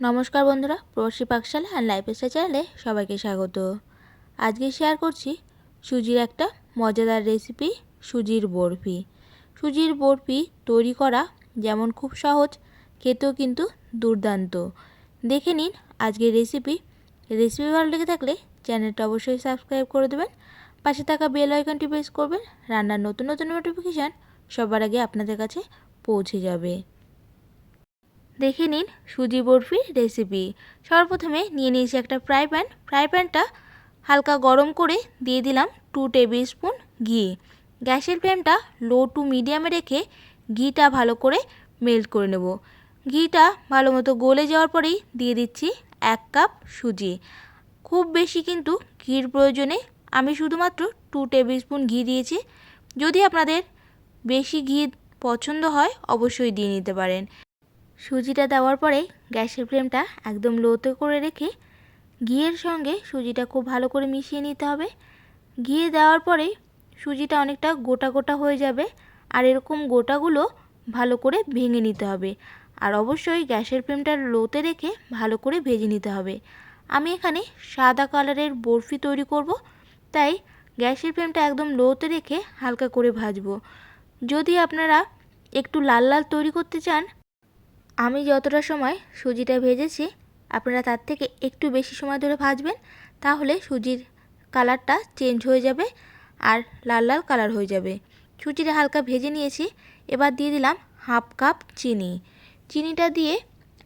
নমস্কার বন্ধুরা, প্রবাসী পাকশালা অ্যান্ড লাইফ স্টাইল চ্যানেলে সবাইকে স্বাগত। আজকে শেয়ার করছি সুজির একটা মজাদার রেসিপি সুজির বরফি। সুজির বরফি তৈরি করা যেমন খুব সহজ, খেতেও কিন্তু দুর্দান্ত। দেখে নিন আজকের রেসিপি রেসিপি ভালো লেগে থাকলে চ্যানেলটা অবশ্যই সাবস্ক্রাইব করে দেবেন। পাশে থাকা বেল আইকনটি প্রেস করবেন। রান্নার নতুন নতুন নোটিফিকেশান সবার আগে আপনাদের কাছে পৌঁছে যাবে। দেখে নিন সুজি বরফির রেসিপি সর্বপ্রথমে নিয়ে নিয়েছি একটা ফ্রাই প্যান ফ্রাই প্যানটা হালকা গরম করে দিয়ে দিলাম টু টেবিল স্পুন ঘি। গ্যাসের ফ্লেমটা লো টু মিডিয়ামে রেখে ঘিটা ভালো করে মেল্ট করে নেব। ঘিটা ভালো মতো গলে যাওয়ার পরেই দিয়ে দিচ্ছি এক কাপ সুজি। খুব বেশি কিন্তু ঘির প্রয়োজনে আমি শুধুমাত্র টু টেবিল স্পুন ঘি দিয়েছি। যদি আপনাদের বেশি ঘি পছন্দ হয়, অবশ্যই দিয়ে নিতে পারেন। সুজিটা দেওয়ার পরে গ্যাসের ফ্লেমটা একদম লোতে করে রেখে ঘিয়ের সঙ্গে সুজিটা খুব ভালো করে মিশিয়ে নিতে হবে। ঘিয়ে দেওয়ার পরে সুজিটা অনেকটা গোটা গোটা হয়ে যাবে আর এরকম গোটাগুলো ভালো করে ভেঙে নিতে হবে। আর অবশ্যই গ্যাসের ফ্লেমটা লোতে রেখে ভালো করে ভেজে নিতে হবে। আমি এখানে সাদা কালারের বরফি তৈরি করব, তাই গ্যাসের ফ্লেমটা একদম লোতে রেখে হালকা করে ভাজবো। যদি আপনারা একটু লাল লাল তৈরি করতে চান আমি যতটা সময় সুজিটা ভেজেছি, আপনারা তার থেকে একটু বেশি সময় ধরে ভাজবেন, তাহলে সুজির কালারটা চেঞ্জ হয়ে যাবে আর লাল লাল কালার হয়ে যাবে। সুজিটা হালকা ভেজে নিয়েছি, এবার দিয়ে দিলাম হাফ কাপ চিনি। চিনিটা দিয়ে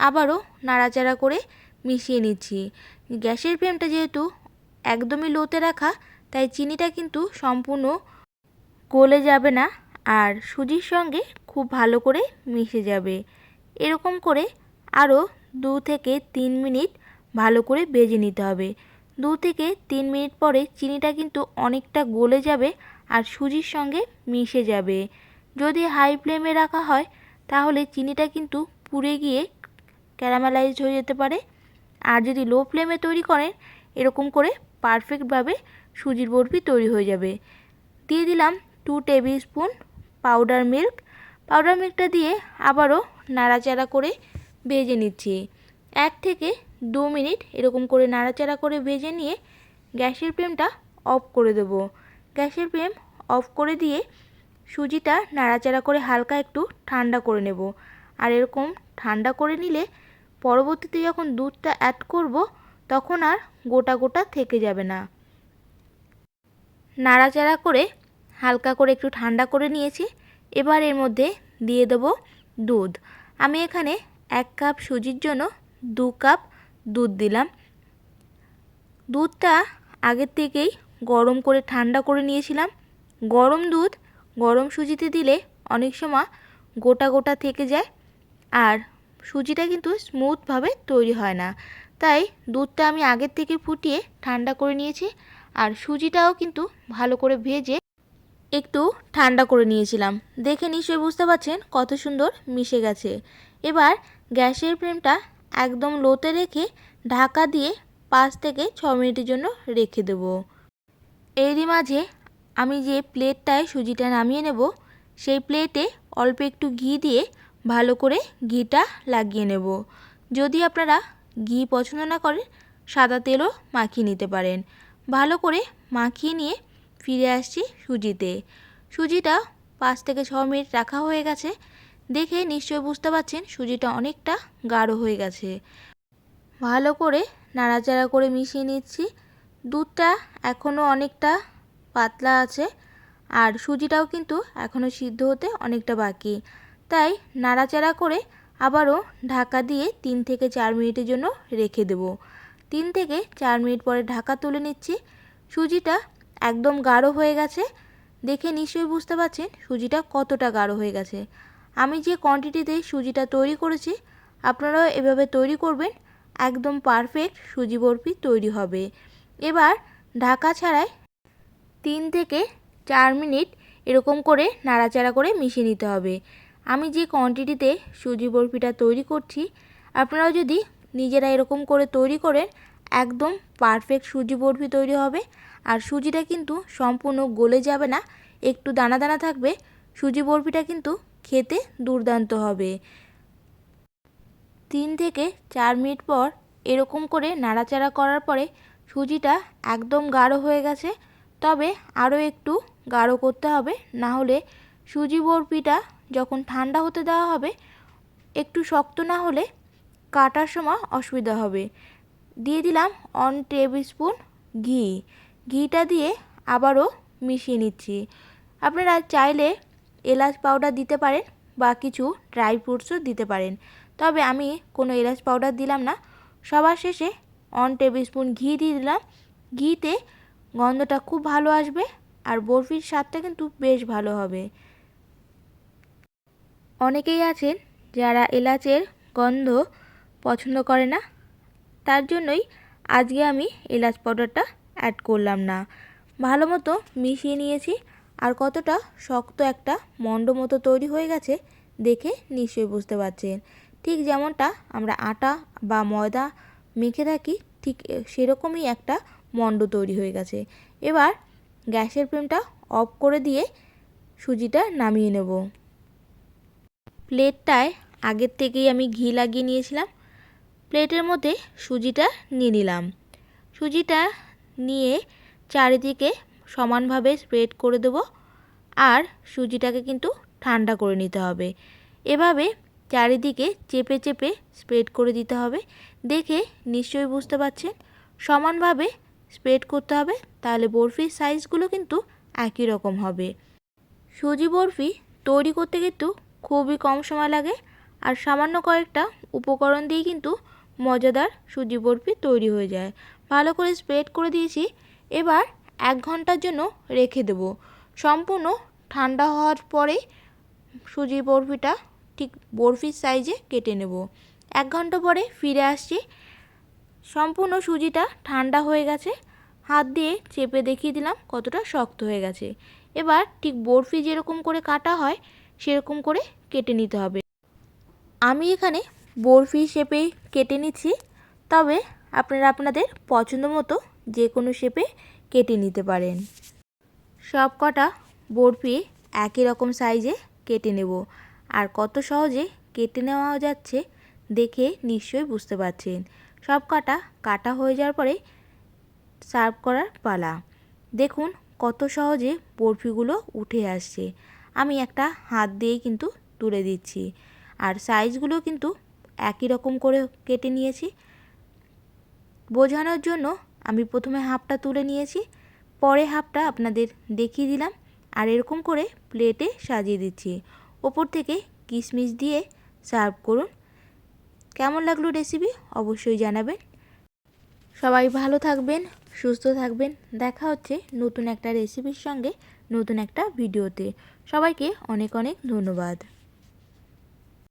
আবারও নাড়াচাড়া করে মিশিয়ে নিচ্ছি। গ্যাসের ফ্লেমটা যেহেতু একদমই লোতে রাখা, তাই চিনিটা কিন্তু সম্পূর্ণ গলে যাবে না আর সুজির সঙ্গে খুব ভালো করে মিশে যাবে। এরকম করে আরও দু থেকে তিন মিনিট ভালো করে ভেজে নিতে হবে। দু থেকে তিন মিনিট পরে চিনিটা কিন্তু অনেকটা গলে যাবে আর সুজির সঙ্গে মিশে যাবে। যদি হাই ফ্লেমে রাখা হয়, তাহলে চিনিটা কিন্তু পুড়ে গিয়ে ক্যারামেলাইজড হয়ে যেতে পারে। আর যদি লো ফ্লেমে তৈরি করেন, এরকম করে পারফেক্টভাবে সুজির বরফি তৈরি হয়ে যাবে। দিয়ে দিলাম two tablespoon powder milk powder মিল্কটা দিয়ে আবারও নাড়াচাড়া করে ভেজে নিচ্ছি। এক থেকে দু মিনিট এরকম করে নাড়াচাড়া করে ভেজে নিয়ে গ্যাসের ফ্লেমটা অফ করে দেব। গ্যাসের ফ্লেম অফ করে দিয়ে সুজিটা নাড়াচাড়া করে হালকা একটু ঠান্ডা করে নেব। আর এরকম ঠান্ডা করে নিলে পরবর্তীতে যখন দুধটা অ্যাড করব, তখন আর গোটা গোটা থেকে যাবে না। নাড়াচাড়া করে হালকা করে একটু ঠান্ডা করে নিয়েছি। এবার এর মধ্যে দিয়ে দেব দুধ। আমি এখানে এক কাপ সুজির জন্য দু কাপ দুধ দিলাম। দুধটা আগের থেকেই গরম করে ঠান্ডা করে নিয়েছিলাম। গরম দুধ গরম সুজিতে দিলে অনেক সময় গোটা গোটা থেকে যায় আর সুজিটা কিন্তু স্মুথভাবে তৈরি হয় না। তাই দুধটা আমি আগের থেকে ফুটিয়ে ঠান্ডা করে নিয়েছি আর সুজিটাও কিন্তু ভালো করে ভেজে একটু ঠান্ডা করে নিয়েছিলাম। দেখে নিশ্চয়ই বুঝতে পারছেন কত সুন্দর মিশে গেছে। এবার গ্যাসের ফ্লেমটা একদম লোতে রেখে ঢাকা দিয়ে পাঁচ থেকে ছ মিনিটের জন্য রেখে দেব। এরই মাঝে আমি যে প্লেটটায় সুজিটা নামিয়ে নেব, সেই প্লেটে অল্প একটু ঘি দিয়ে ভালো করে ঘিটা লাগিয়ে নেব। যদি আপনারা ঘি পছন্দ না করেন, সাদা তেলও মাখিয়ে নিতে পারেন। ভালো করে মাখিয়ে নিয়ে ফিরে আসছি সুজিতে। সুজিটা পাঁচ থেকে ছ মিনিট রাখা হয়ে গেছে। দেখে নিশ্চয়ই বুঝতে পারছেন সুজিটা অনেকটা গাঢ় হয়ে গেছে। ভালো করে নাড়াচাড়া করে মিশিয়ে নিচ্ছি। দুধটা এখনও অনেকটা পাতলা আছে আর সুজিটাও কিন্তু এখনও সিদ্ধ হতে অনেকটা বাকি। তাই নাড়াচাড়া করে আবারও ঢাকা দিয়ে তিন থেকে চার মিনিটের জন্য রেখে দেব। তিন থেকে চার মিনিট পরে ঢাকা তুলে নিচ্ছি। সুজিটা একদম গাঢ় হয়ে গেছে। দেখে নিশ্চয়ই বুঝতে পারছেন সুজিটা কতটা গাঢ় হয়ে গেছে। আমি যে কোয়ান্টিটিতে সুজিটা তৈরি করেছি, আপনারাও এভাবে তৈরি করবেন, একদম পারফেক্ট সুজি বরফি তৈরি হবে। এবার ঢাকা ছাড়াই তিন থেকে চার মিনিট এরকম করে নাড়াচাড়া করে মিশিয়ে নিতে হবে। আমি যে কোয়ান্টিটিতে সুজি বরফিটা তৈরি করছি, আপনারাও যদি নিজেরা এরকম করে তৈরি করেন, একদম পারফেক্ট সুজি বরফি তৈরি হবে। আর সুজিটা কিন্তু সম্পূর্ণ গলে যাবে না। একটু দানা দানা থাকবে। সুজি বরফিটা কিন্তু খেতে দুর্দান্ত হবে। তিন থেকে চার মিনিট পর এরকম করে নাড়াচাড়া করার পরে সুজিটা একদম গাঢ় হয়ে গেছে। তবে আরও একটু গাঢ় করতে হবে, না হলে সুজি বরফিটা যখন ঠান্ডা হতে দেওয়া হবে, একটু শক্ত না হলে কাটার সময় অসুবিধা হবে। দিয়ে দিলাম অন টেবিল স্পুন ঘি। ঘিটা দিয়ে আবারও মিশিয়ে নিচ্ছি। আপনারা চাইলে এলাচ পাউডার দিতে পারেন বা কিছু ড্রাই ফ্রুটসও দিতে পারেন। তবে আমি কোনো এলাচ পাউডার দিলাম না। সবার শেষে অন টেবিল স্পুন ঘি দিয়ে দিলাম। ঘিতে গন্ধটা খুব ভালো আসবে আর বরফির স্বাদটা কিন্তু বেশ ভালো হবে। অনেকেই আছেন যারা এলাচের গন্ধ পছন্দ করে না। তার জন্যই আজকে আমি এলাচ পাউডারটা অ্যাড করলাম না। ভালো মতো মিশিয়ে নিয়েছি। আর কতটা শক্ত একটা মণ্ড মতো তৈরি হয়ে গেছে দেখে নিশ্চয়ই বুঝতে পারছেন। ঠিক যেমনটা আমরা আটা বা ময়দা মেখে থাকি, ঠিক সেরকমই একটা মণ্ড তৈরি হয়ে গেছে। এবার গ্যাসের ফ্লেমটা অফ করে দিয়ে সুজিটা নামিয়ে নেব। প্লেটটায় আগের থেকেই আমি ঘি লাগিয়ে নিয়েছিলাম। প্লেটের মধ্যে সুজিটা নিয়ে নিলাম। সুজিটা নিয়ে চারিদিকে সমানভাবে স্প্রেড করে দেব। আর সুজিটাকে কিন্তু ঠান্ডা করে নিতে হবে। এভাবে চারিদিকে চেপে চেপে স্প্রেড করে দিতে হবে। দেখে নিশ্চয়ই বুঝতে পারছেন, সমানভাবে স্প্রেড করতে হবে, তাহলে বরফির সাইজগুলো কিন্তু একই রকম হবে। সুজি বরফি তৈরি করতে কিন্তু খুবই কম সময় লাগে, আর সামান্য কয়েকটা উপকরণ দিয়ে কিন্তু মজাদার সুজি বরফি তৈরি হয়ে যায়। ভালো করে স্প্রেড করে দিয়েছি। এবার এক ঘণ্টার জন্য রেখে দেব। সম্পূর্ণ ঠান্ডা হওয়ার পরে সুজি বরফিটা ঠিক বরফির সাইজে কেটে নেব। এক ঘণ্টা পরে ফিরে আসছি। সম্পূর্ণ সুজিটা ঠান্ডা হয়ে গেছে। হাত দিয়ে চেপে দেখিয়ে দিলাম কতটা শক্ত হয়ে গেছে। এবার ঠিক বরফি যেরকম করে কাটা হয়, সেরকম করে কেটে নিতে হবে। আমি এখানে বরফি শেপে কেটে নিচ্ছি। তবে আপনারা আপনাদের পছন্দ মতো যে কোনো শেপে কেটে নিতে পারেন। সব কটা বরফি একই রকম সাইজে কেটে নেব। আর কত সহজে কেটে নেওয়া যাচ্ছে দেখে নিশ্চয়ই বুঝতে পারছেন। সব কাটা কাটা হয়ে যাওয়ার পরে সার্ভ করার পালা। দেখুন কত সহজে বরফিগুলো উঠে আসছে। আমি একটা হাত দিয়েই কিন্তু তুলে দিচ্ছি। আর সাইজগুলো কিন্তু একই রকম করে কেটে নিয়েছি। বোঝানোর জন্য আমি প্রথমে হাফটা তুলে নিয়েছি, পরে হাফটা আপনাদের দেখিয়ে দিলাম আর এরকম করে প্লেটে সাজিয়ে দিচ্ছি। ওপর থেকে কিশমিশ দিয়ে সার্ভ করুন। কেমন লাগল রেসিপি অবশ্যই জানাবেন। সবাই ভালো থাকবেন, সুস্থ থাকবেন। দেখা হচ্ছে নতুন একটা রেসিপির সঙ্গে, নতুন একটা ভিডিওতে। সবাইকে অনেক অনেক ধন্যবাদ।